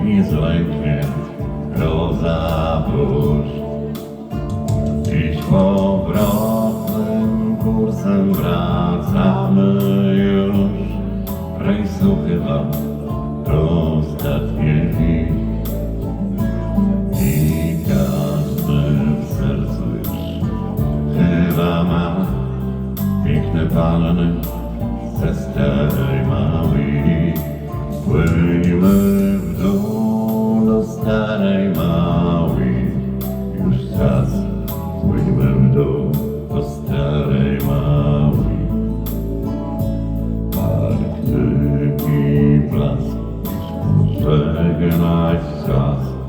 twardej, trudny jest nasz wielorytmiczny znój. Skiepce straszy nas, stormów wred i zlęknie groza burz. Dziś powrotnym kursem wracamy już rejsu chyba ostatniej i każdy w sercu już chyba ma piękne panny ze starej małej czas Płynąłem do, do starej mały Park, tyki, plac Pożegnać czas